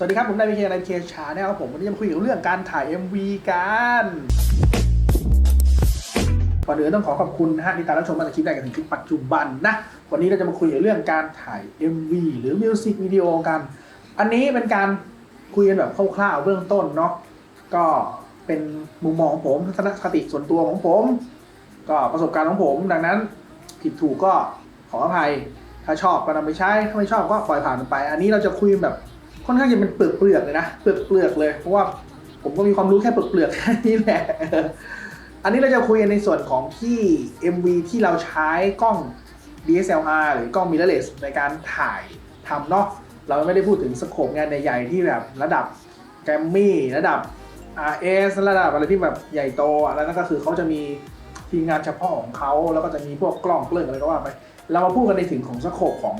สวัสดีครับ ผมนายพีเคนายเคชาแนลผมวันนี้จะมาคุยเกี่ยวกับเรื่องการถ่าย MV กันก่อนอื่นต้องขอขอบคุณนะฮะที่ตามรับชมมาจากคลิปแรกกันถึงคลิปปัจจุบันนะ วันนี้เราจะมาคุยเกี่ยวกับเรื่องการถ่าย MV หรือมิวสิกวิดีโอกัน อันนี้เป็นการคุยกันแบบคร่าวๆเบื้องต้นเนาะก็เป็นมุมมองของผมทัศนคติส่วนตัวของผม ก็ประสบการณ์ของผมดังนั้น ผิดถูกก็ขออภัยถ้าชอบก็นำไปใช้ถ้าไม่ชอบก็ปล่อยผ่านไป อันนี้เราจะคุยแบบ ค่อนข้างจะเป็นเปลือกเปลือกๆเลยนะเปลือกเปลือกๆเลยเพราะว่าผมก็มีความรู้แค่เปลือกเปลือกๆแค่นี้แหละอันนี้เราจะคุยในส่วนของที่ MV ที่เราใช้กล้อง DSLR หรือกล้อง mirrorless ในการถ่ายทำเนาะเราไม่ได้พูดถึงสโคปงานใหญ่ๆที่แบบระดับแกรมมี่ระดับ RS ระดับอะไรที่แบบใหญ่โตแล้วนั่นก็คือเขาจะมีทีมงานเฉพาะของเขาแล้วก็จะมีพวกกล้องเครื่องอะไรก็ว่าไป เรามาพูดกันในถึงของสโคปของ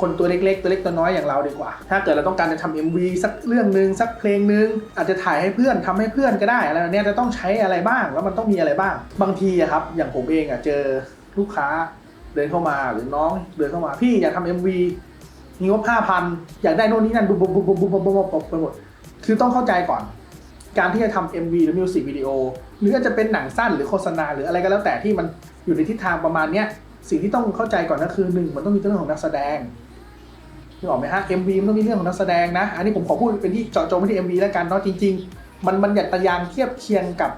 คนตัวเล็กๆ ตัวเล็กตัวน้อยอย่างเราดีกว่า ถ้าเกิดเราต้องการจะทำ MV สักเรื่องหนึ่งสักเพลงหนึ่งอาจจะถ่ายให้เพื่อนทำให้เพื่อนก็ได้อะไรแบบเนี้ยจะต้องใช้อะไรบ้างแล้วมันต้องมีอะไรบ้าง บางทีครับอย่างผมเองอะเจอลูกค้าเดินเข้ามาหรือน้องเดินเข้ามาพี่อยากทำ MV มีงบห้าพันอยากได้โน่นนี่นั่นบุบบุบบุบบุบบุบบุบบุบไปหมดคือต้องเข้าใจก่อน การที่จะทำ MV หรือมิวสิกวิดีโอหรืออาจจะเป็นหนังสั้นหรือโฆษณาหรืออะไรก็แล้วแต่ที่มันอยู่ในทิศทางประมาณเนี้ยสิ่งที่ต้องเข้าใจก่อนก็คือหนึ่งมันต้องมีเรื่องของนักแสดง นึกออกไหมฮะ MV มันต้องมีเรื่องของนักแสดงนะ อันนี้ผมขอพูดเป็นที่เจาะจงไปที่ MV แล้วกันเนาะจริง ๆ มันมันหยัดตะยางเทียบเคียงกับ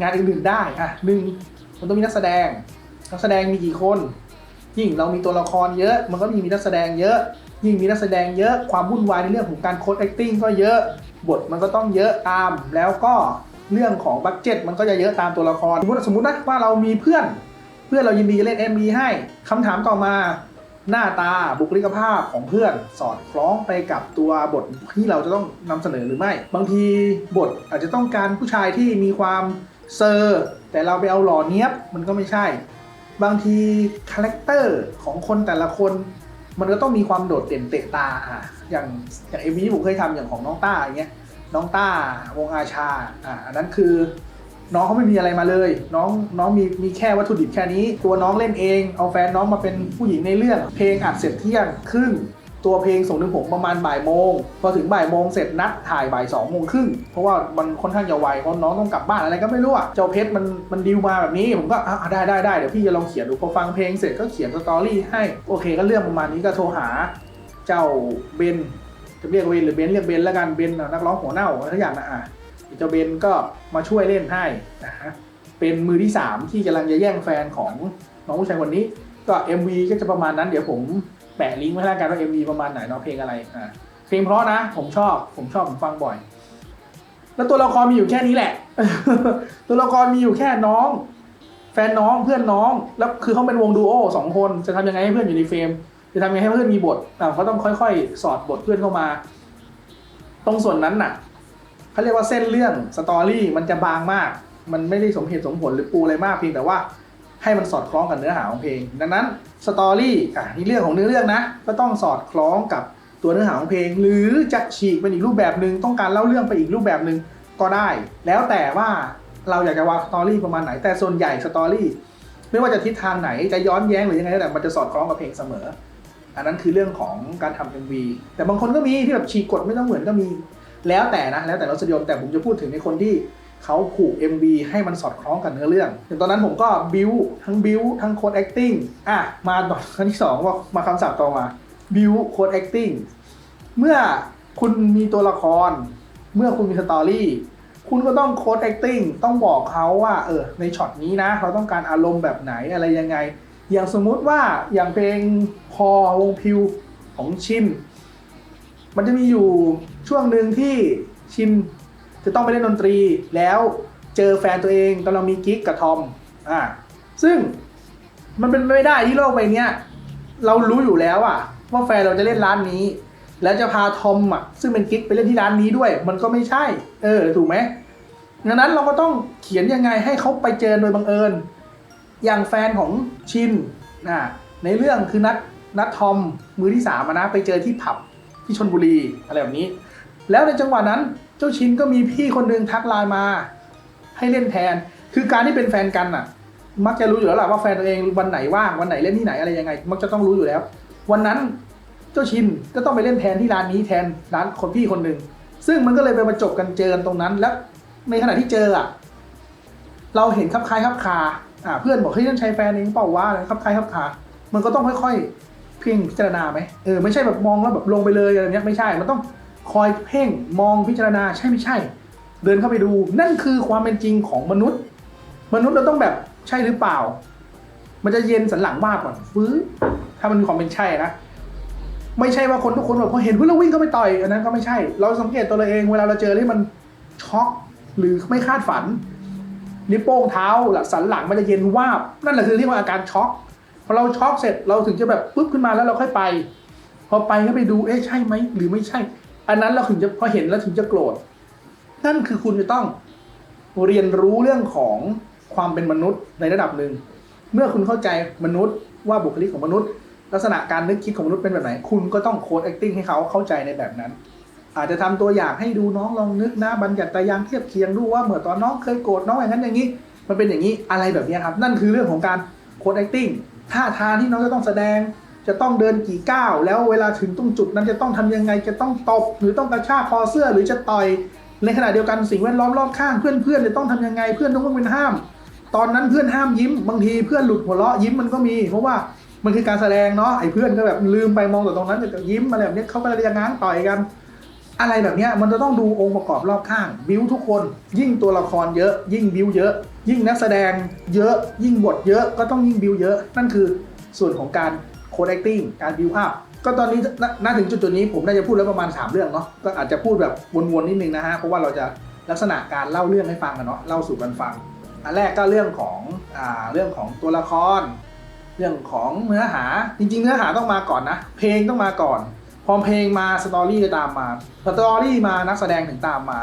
งานอื่นๆได้อะหนึ่งมันต้องมีนักแสดง นักแสดงมีกี่คน ยิ่งเรามีตัวละครเยอะ มันก็มีมีนักแสดงเยอะ ยิ่งมีนักแสดงเยอะความวุ่นวายในเรื่องของการโค้ด acting ก็เยอะบทมันก็ต้องเยอะตาม แล้วก็เรื่องของบัตเจ็ตมันก็จะเยอะตามตัวละครสมมติสมมตินะว่าเรามีเพื่อน เพื่อนเรายินดีจะเล่น MV ให้คำถามต่อมา หน้าตาบุคลิกภาพของเพื่อนสอดคล้องไปกับตัวบทที่เราจะต้องนำเสนอหรือไม่ บางทีบทอาจจะต้องการผู้ชายที่มีความเซอร์ แต่เราไปเอาหล่อเนี้ยบมันก็ไม่ใช่ บางทีคาแรคเตอร์ของคนแต่ละคน มันก็ต้องมีความโดดเด่นเตะตาอะอย่างอย่างเอ็มวีที่ผมเคยทำอย่างของน้องต้าอย่างเงี้ยน้องต้าวงอาชาอะอันนั้นคือ น้องเขาไม่มีอะไรมาเลย น้องน้องมีมีแค่วัตถุดิบแค่นี้ ตัวน้องเล่นเอง เอาแฟนน้องมาเป็นผู้หญิงในเรื่อง เพลงอัดเสร็จเที่ยงครึ่งตัวเพลงส่งถึงผมประมาณบ่ายโมง พอถึงบ่ายโมงเสร็จนัดถ่ายบ่ายสองโมงครึ่งเพราะว่ามันค่อนข้างจะไวเพราะน้องต้องกลับบ้านอะไรก็ไม่รู้อะเจ้าเพชรมันมันดีลมาแบบนี้ ผมก็อะได้ได้ได้เดี๋ยวพี่จะลองเขียนดูพอฟังเพลงเสร็จก็เขียนสตอรี่ให้โอเคก็เรื่องประมาณนี้ก็โทรหา เจ้าเบนจะเรียกเบนหรือเบนเรียกเบนแล้วกันเบนนักร้องหัวเน่าอะไรทุกอย่างนะอะ เจ้าเบนก็มาช่วยเล่นให้นะฮะเป็นมือที่ 3 ที่กำลังจะแย่งแฟนของน้องผู้ชายคนนี้ ก็ MV ก็จะประมาณนั้นเดี๋ยวผมแปะลิงก์ไว้ให้แล้วกันว่า MV ประมาณไหนเนาะเพลงอะไรอ่าเพลงเพราะนะผมชอบผมชอบผมฟังบ่อย แล้วตัวละครมีอยู่แค่นี้แหละ ตัวละครมีอยู่แค่น้อง แฟนน้องเพื่อนน้องแล้วคือเขาเป็นวงดูโอสองคนจะทำยังไงให้เพื่อนอยู่ในเฟรมจะทำยังไงให้เพื่อนมีบทอ่าเขาต้องค่อย ๆ สอดบทเพื่อนเข้ามา ตรงส่วนนั้นน่ะ เขาเรียกว่าเส้นเรื่องสตอรี่มันจะบางมาก มันไม่ได้สมเหตุสมผลหรือปูอะไรมากเพียงแต่ว่าให้มันสอดคล้องกับเนื้อหาของเพลง ดังนั้นสตอรี่อะนี่เรื่องของเนื้อเรื่องนะ ก็ต้องสอดคล้องกับตัวเนื้อหาของเพลง หรือจะฉีกเป็นอีกรูปแบบหนึ่งต้องการเล่าเรื่องไปอีกรูปแบบหนึ่งก็ได้ แล้วแต่ว่าเราอยากจะวางสตอรี่ประมาณไหน แต่ส่วนใหญ่สตอรี่ไม่ว่าจะทิศทางไหนจะย้อนแย้งหรือยังไงแต่มันจะสอดคล้องกับเพลงเสมอ อันนั้นคือเรื่องของการทำ MV แต่บางคนก็มีที่แบบฉีกกฎไม่ต้องเหมือนก็มี แล้วแต่นะแล้วแต่รสนิยมแต่ผมจะพูดถึงในคนที่เขาผูก MV ให้มันสอดคล้องกับเนื้อเรื่องอย่างตอนนั้นผมก็บิวทั้งบิวทั้งโค้ด acting อะมาตอนครั้งที่สองว่ามาคำศัพท์ต่อมาบิวโค้ด acting เมื่อคุณมีตัวละคร เมื่อคุณมีสตอรี่คุณก็ต้องโค้ด acting ต้องบอกเขาว่าเออในช็อตนี้นะ เราต้องการอารมณ์แบบไหนอะไรยังไง อย่างสมมุติว่าอย่างเพลงพอวงพิวของชินมันจะมีอยู่ ช่วงหนึ่งที่ชินจะต้องไปเล่นดนตรีแล้วเจอแฟนตัวเองกำลังมีกิ๊กกับทอมอ่าซึ่งมันเป็นไม่ได้ที่โลกใบนี้ยเรารู้อยู่แล้วอะว่าแฟนเราจะเล่นร้านนี้ แล้วจะพาทอมอะซึ่งเป็นกิ๊กไปเล่นที่ร้านนี้ด้วย มันก็ไม่ใช่ เออถูกไหมดังนั้นเราก็ต้องเขียนยังไงให้เขาไปเจอโดยบังเอิญ อย่างแฟนของชินอ่าในเรื่องคือนัดนัดทอมมือที่สามนะไปเจอที่ผับที่ชนบุรีอะไรแบบนี้ แล้วในจังหวะนั้นเจ้าชินก็มีพี่คนหนึ่งทักไลน์มา ให้เล่นแทน คือการที่เป็นแฟนกันน่ะ มักจะรู้อยู่แล้วแหละว่าแฟนตัวเองวันไหนว่างวันไหนเล่นที่ไหนอะไรยังไง มักจะต้องรู้อยู่แล้ว วันนั้นเจ้าชินก็ต้องไปเล่นแทนที่ร้านนี้แทนร้านคนพี่คนหนึ่งซึ่งมันก็เลยไปประจบกันเจอกันตรงนั้น แล้วในขณะที่เจออะเราเห็นคับคล้ายคับคาอ่าเพื่อนบอกเฮ้ยนั่นใช้แฟนเองเปล่าวะอะไรคับคล้ายคับคามันก็ต้องค่อยๆเพ่งพิจารณาไหมเออไม่ใช่แบบมองแล้วแบบลงไปเลยอะไรเนี้ยไม่ใช่ มันต้อง คอยเพ่งมองพิจารณาใช่ไม่ใช่ เดินเข้าไปดูนั่นคือความเป็นจริงของมนุษย์ มนุษย์เราต้องแบบใช่หรือเปล่า มันจะเย็นสันหลังมากก่อนฟื้นถ้ามันมีความเป็นใช่นะไม่ใช่ว่าคนทุกคนแบบพอเห็นเพื่อนเราวิ่งเข้าไปต่อยอันนั้นก็ไม่ใช่ เราสังเกตตัวเราเองเวลาเราเจอที่มันช็อกหรือไม่คาดฝันนิ้วโป้งเท้าหลัสันหลังมันจะเย็นวาบนั่นแหละคือเรียกว่าอาการช็อกพอเราช็อกเสร็จเราถึงจะแบบปุ๊บขึ้นมาแล้วเราค่อยไป พอไปก็ไปดูเอ๊ะใช่ไหมหรือไม่ใช่ อันนั้นเราถึงจะพอเห็นแล้วถึงจะโกรธนั่นคือคุณจะต้องเรียนรู้เรื่องของความเป็นมนุษย์ในระดับหนึ่ง เมื่อคุณเข้าใจมนุษย์ว่าบุคลิกของมนุษย์ ลักษณะการนึกคิดของมนุษย์เป็นแบบไหน คุณก็ต้องโค้ด acting ให้เขาเข้าใจในแบบนั้น อาจจะทำตัวอย่างให้ดูน้องลองนึกนะบัญญัติตายางเทียบเคียงดูว่าเมื่อตอนน้องเคยโกรธน้องอย่างนั้นอย่างนี้ มันเป็นอย่างนี้อะไรแบบนี้ครับ นั่นคือเรื่องของการโค้ด acting ท่าทางที่น้องจะต้องแสดง จะต้องเดินกี่ก้าวแล้วเวลาถึงตรงจุดนั้นจะต้องทำยังไงจะต้องตบหรือต้องกระชากคอเสื้อหรือจะต่อยในขณะเดียวกันสิ่งแวดล้อมรอบข้างเพื่อนเพื่อนๆจะต้องทำยังไงเพื่อนต้องเป็นห้าม ตอนนั้นเพื่อนห้ามยิ้มบางทีเพื่อนหลุดหัวเราะยิ้มมันก็มี เพราะว่ามันคือการแสดงเนาะไอ้เพื่อนก็แบบลืมไปมองแต่ตรงนั้นแต่ยิ้มอะไรแบบนี้เขาก็เลยจะง้างต่อยกัน อะไรแบบนี้มันจะต้องดูองค์ประกอบรอบข้าง บิวทุกคน ยิ่งตัวละครเยอะ ยิ่งบิวเยอะ ยิ่งนักแสดงเยอะ ยิ่งบทเยอะก็ต้องยิ่งบิวเยอะ นั่นคือส่วนของการ โคด acting การบิวภาพก็ตอนนี้ณณถึงจุดจุดๆนี้ผมน่าจะพูดแล้วประมาณ 3 เรื่องเนาะก็อาจจะพูดแบบวนๆนิดนึงนะฮะเพราะว่าเราจะลักษณะการเล่าเรื่องให้ฟังกันเนาะเล่าสู่กันฟัง อันแรกก็เรื่องของอ่าเรื่องของตัวละคร เรื่องของเนื้อหาจริง ๆ เนื้อหาต้องมาก่อนนะ เพลงต้องมาก่อน พอเพลงมาสตอรี่จะตามมาสตอรี่มานักแสดงถึงตามมา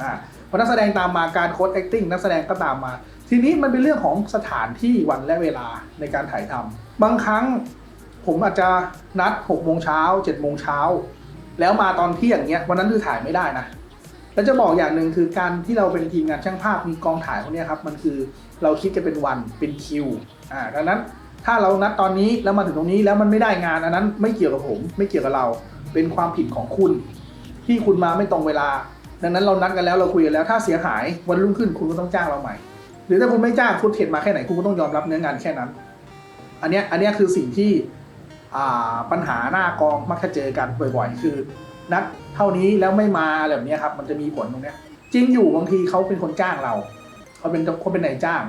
อ่าพอนักแสดงตามมาการโค้ด acting นักแสดงก็ตามมา ทีนี้มันเป็นเรื่องของสถานที่วันและเวลาในการถ่ายทำบางครั้ง ผมอาจจะนัด6โมงเช้า7โมงเช้าแล้วมาตอนเที่ยงเนี้ยวันนั้นคือถ่ายไม่ได้นะแล้วจะบอกอย่างหนึ่งคือการที่เราเป็นทีมงานช่างภาพมีกองถ่ายพวกเนี้ยครับมันคือเราคิดกันเป็นวันเป็นคิวอ่าดังนั้นถ้าเรานัดตอนนี้แล้วมาถึงตรงนี้แล้วมันไม่ได้งานอันนั้นไม่เกี่ยวกับผม ไม่เกี่ยวกับเรา เป็นความผิดของคุณ ที่คุณมาไม่ตรงเวลา ดังนั้นเรานัดกันแล้วเราคุยกันแล้ว ถ้าเสียหายวันรุ่งขึ้นคุณก็ต้องจ้างเราใหม่ หรือถ้าคุณไม่จ้างฟุตเทจมาแค่ไหนคุณก็ต้องยอมรับเนื้องานแค่นั้น อันเนี้ยอันเนี้ยคือสิ่งที่ ปัญหาหน้ากองมักจะเจอกันบ่อยๆ คือ นัดเท่านี้แล้วไม่มาอะไรแบบนี้ครับ มันจะมีผลตรงนี้จริงอยู่บางทีเขาเป็นคนจ้างเราเขาเป็นเขาเป็นนายจ้าง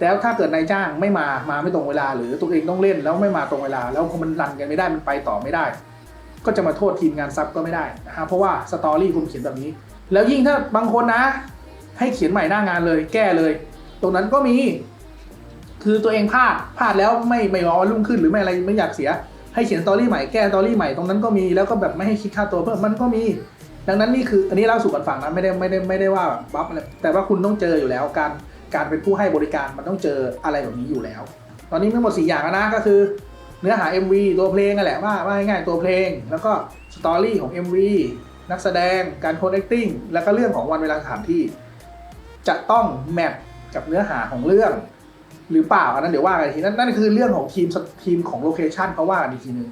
แล้วถ้าเกิดนายจ้างไม่มามาไม่ตรงเวลา หรือตัวเองต้องเล่นแล้วไม่มาตรงเวลา แล้วพอมันรันกันไม่ได้มันไปต่อไม่ได้ ก็จะมาโทษทีมงานซับก็ไม่ได้นะฮะเพราะว่าสตอรี่คุณเขียนแบบนี้ แล้วยิ่งถ้าบางคนนะ ให้เขียนใหม่หน้างานเลย แก้เลย ตรงนั้นก็มี คือตัวเองพลาดพลาดแล้วไม่ไม่รอวันรุ่งขึ้นหรือไม่อะไรไม่อยากเสีย ให้เขียนสตอรี่ใหม่แก้สตอรี่ใหม่ตรงนั้นก็มีแล้วก็แบบไม่ให้คิดค่าตัวเพิ่มมันก็มี ดังนั้นนี่คืออันนี้เล่าสู่กันฟังนะไม่ได้ไม่ได้ไม่ได้ว่าแบบบัฟอะไรแต่ว่าคุณต้องเจออยู่แล้วการการเป็นผู้ให้บริการมันต้องเจออะไรแบบนี้อยู่แล้ว ตอนนี้มีหมด4อย่างแล้วนะก็คือเนื้อหา MV ตัวเพลงนั่นแหละว่าว่าง่ายๆตัวเพลง แล้วก็สตอรี่ของ MV นักแสดงการโคด acting แล้วก็เรื่องของวันเวลาสถานที่ จะต้องแมทกับเนื้อหาของเรื่อง หรือเปล่าอันนั้นเดี๋ยวว่ากันอีกทีนั่นนั่นคือเรื่องของทีมทีมของโลเคชันเขาว่ากันอีกทีนึง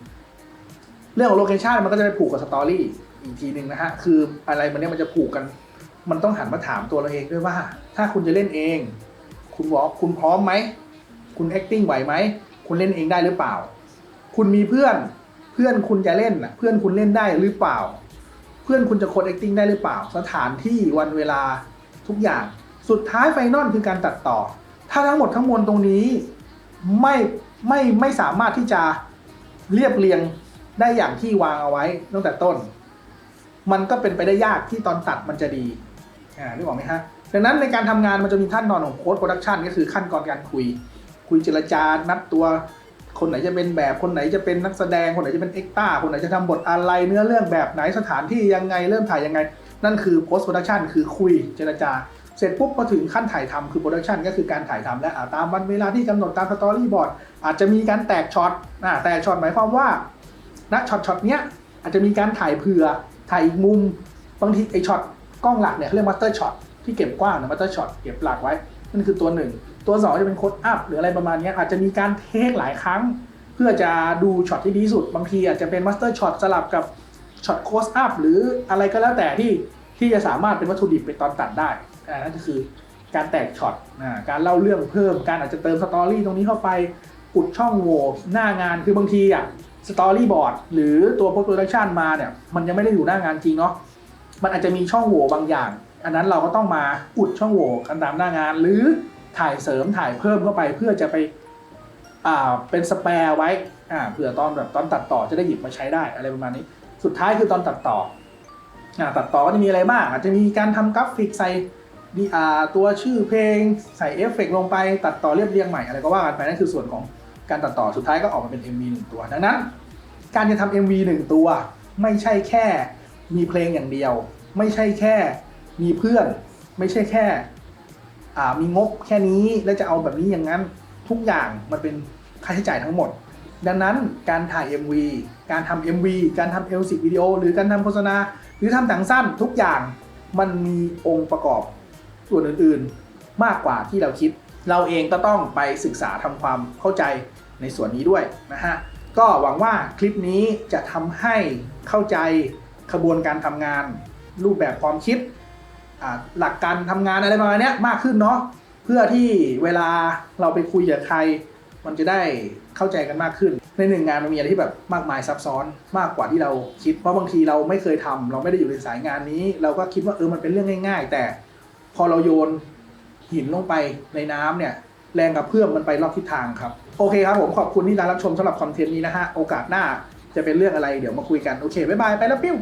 เรื่องของโลเคชันมันก็จะไปผูกกับสตอรี่อีกทีหนึ่งนะฮะคืออะไรมันเนี่ยมันจะผูกกัน มันต้องหันมาถามตัวเราเองด้วยว่า ถ้าคุณจะเล่นเอง คุณบอกคุณพร้อมไหม คุณ acting ไหวไหม คุณเล่นเองได้หรือเปล่า คุณมีเพื่อนเพื่อนคุณจะเล่นน่ะเพื่อนคุณเล่นได้หรือเปล่า เพื่อนคุณจะโค้ด acting ได้หรือเปล่า สถานที่วันเวลาทุกอย่าง สุดท้ายไฟนอลคือการตัดต่อ ถ้าทั้งหมดทั้งมวลตรงนี้ไม่ไม่ไม่สามารถที่จะเรียบเรียงได้อย่างที่วางเอาไว้ตั้งแต่ต้น มันก็เป็นไปได้ยากที่ตอนตัดมันจะดี อ่านึกออกไหมฮะ ดังนั้นในการทำงานมันจะมีขั้นตอนของโค้ดโปรดักชันก็คือขั้นตอนการคุย คุยเจรจา นัดตัว คนไหนจะเป็นแบบ คนไหนจะเป็นนักแสดง คนไหนจะเป็นเอ็กต้า คนไหนจะทำบทอะไร เนื้อเรื่องแบบไหน สถานที่ยังไง เริ่มถ่ายยังไง นั่นคือ post production คือคุยเจรจา เสร็จปุ๊บพอถึงขั้นถ่ายทำคือ production ก็คือการถ่ายทำและาตามวันเวลาที่กำหนดตามสตอรี่บอร์ดอาจจะมีการแตกช็อตอแตกช็อตหมายความว่าณช็อตช็อตเนี้ยอาจจะมีการถ่ายเผื่อถ่ายอีกมุมบางทีไอช็อตกล้องหลักเนี่ยเขาเรียกมาสเตอร์ช็อตที่เก็บกว้างนะมาสเตอร์ช็อตเก็บหลักไว้นั่นคือตัวหนึ่งตัวสองจะเป็นโค้ดอัพหรืออะไรประมาณนี้อาจจะมีการเทคหลายครั้ง เพื่อจะดูช็อตที่ดีสุด บางทีอาจจะเป็นมาสเตอร์ช็อตสลับกับช็อตโคสอัพหรืออะไรก็แล้วแต่ที่ ที่จะสามารถเป็นวัตถุดิบเป็นตอนตัดได้อ่านั่นก็คือการแตกช็อตการเล่าเรื่องเพิ่ม การอาจจะเติมสตอรี่ตรงนี้เข้าไปอุดช่องโหว่หน้างานคือบางทีอะสตอรี่บอร์ดหรือตัวโปรดักชันมาเนี่ยมันยังไม่ได้อยู่หน้างานจริงเนาะมันอาจจะมีช่องโหว่บางอย่าง อันนั้นเราก็ต้องมาอุดช่องโหว่กันตามหน้างาน หรือถ่ายเสริมถ่ายเพิ่มเข้าไปเพื่อจะไปอ่าเป็นสแปร์ไว้อ่าเผื่อตอนแบบตอนตัดต่อจะได้หยิบมาใช้ได้อะไรประมาณนี้ สุดท้ายคือตอนตัดต่อ ตัดต่อก็จะมีอะไรบ้าง อาจจะมีการทำกราฟิกใส่ตัวชื่อเพลงใส่เอฟเฟกต์ลงไปตัดต่อเรียบเรียงใหม่อะไรก็ว่ากันไปนั่นคือส่วนของการตัดต่อสุดท้ายก็ออกมาเป็น MV หนึ่งตัว ดังนั้น การจะทำ MV หนึ่งตัว ไม่ใช่แค่มีเพลงอย่างเดียว ไม่ใช่แค่มีเพื่อน ไม่ใช่แค่มีงบแค่นี้แล้วจะเอาแบบนี้อย่างนั้นทุกอย่างมันเป็นค่าใช้จ่ายทั้งหมด ดังนั้นการถ่าย MV การทำ MV การทำเอลสิวิดีโอหรือการทำโฆษณา หรือทำหนังสั้นทุกอย่างมันมีองค์ประกอบส่วนอื่นๆ มากกว่าที่เราคิด เราเองก็ต้องไปศึกษาทำความเข้าใจในส่วนนี้ด้วยนะฮะก็หวังว่าคลิปนี้จะทำให้เข้าใจขบวนการทำงาน รูปแบบความคิด หลักการทำงานอะไรประมาณนี้มากขึ้นเนาะเพื่อที่เวลาเราไปคุยกับใคร มันจะได้เข้าใจกันมากขึ้น ในหนึ่งงานมันมีอะไรที่แบบมากมายซับซ้อนมากกว่าที่เราคิด เพราะบางทีเราไม่เคยทำ เราไม่ได้อยู่ในสายงานนี้ เราก็คิดว่าเออมันเป็นเรื่องง่าย ๆ แต่พอเราโยนหินลงไปในน้ำเนี่ย แรงกับเพื่อมมันไปรอบทิศทางครับ โอเคครับผมขอบคุณที่รับชมสำหรับคอนเทนต์นี้นะฮะ โอกาสหน้าจะเป็นเรื่องอะไรเดี๋ยวมาคุยกัน โอเคบ๊ายบาย ไปแล้วปิ้ว